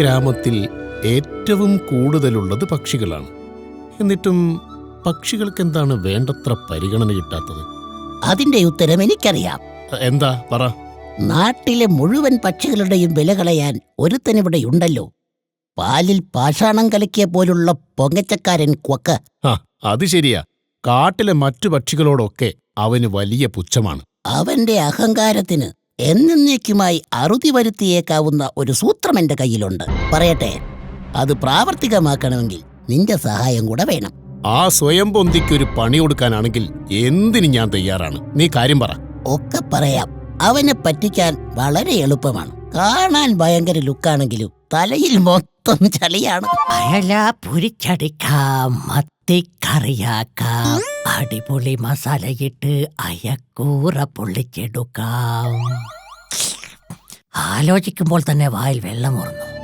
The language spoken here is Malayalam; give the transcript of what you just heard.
ഗ്രാമത്തിൽ ഏറ്റവും കൂടുതലുള്ളത് പക്ഷികളാണ്. എന്നിട്ടും പക്ഷികൾക്ക് എന്താണ് വേണ്ടത്ര പരിഗണന കിട്ടാത്തത്? അതിന്റെ ഉത്തരം എനിക്കറിയാം. എന്താ? പറ. നാട്ടിലെ മുഴുവൻ പക്ഷികളുടെയും വില കളയാൻ ഒരുത്തനിവിടെ ഉണ്ടല്ലോ. പാലിൽ പാഷാണം കലക്കിയ പോലുള്ള പൊങ്ങച്ചക്കാരൻ ക്വക്ക്. ആ അത് ശരിയാ. കാട്ടിലെ മറ്റു പക്ഷികളോടൊക്കെ അവന് വലിയ പുച്ഛമാണ്. അവന്റെ അഹങ്കാരത്തിന് എന്നേക്കുമായി അറുതി വരുത്തിയേക്കാവുന്ന ഒരു സൂത്രം എന്റെ കയ്യിലുണ്ട്. പറയട്ടെ അത് പ്രാവർത്തികമാക്കണമെങ്കിൽ നിന്റെ സഹായം കൂടെ വേണം. ആ സ്വയം പൊന്തിക്കൊരു പണി കൊടുക്കാനാണെങ്കിൽ എന്തിന് ഞാൻ തയ്യാറാണ്? നീ കാര്യം പറ. ഒക്കെ പറയാം. അവനെ പറ്റിക്കാൻ വളരെ എളുപ്പമാണ്. കാണാൻ ഭയങ്കര ലുക്കാണെങ്കിലും തലയിൽ മൊത്തം ചളിയാണ്. അയല പൊരിച്ചടിക്കാം മത്തിക്കറിയാക്കാം. അടിപൊളി മസാലയിട്ട് അയക്കൂറ പൊള്ളിച്ചെടുക്കാം. ആലോചിക്കുമ്പോൾ തന്നെ വായിൽ വെള്ളം ഊർന്നു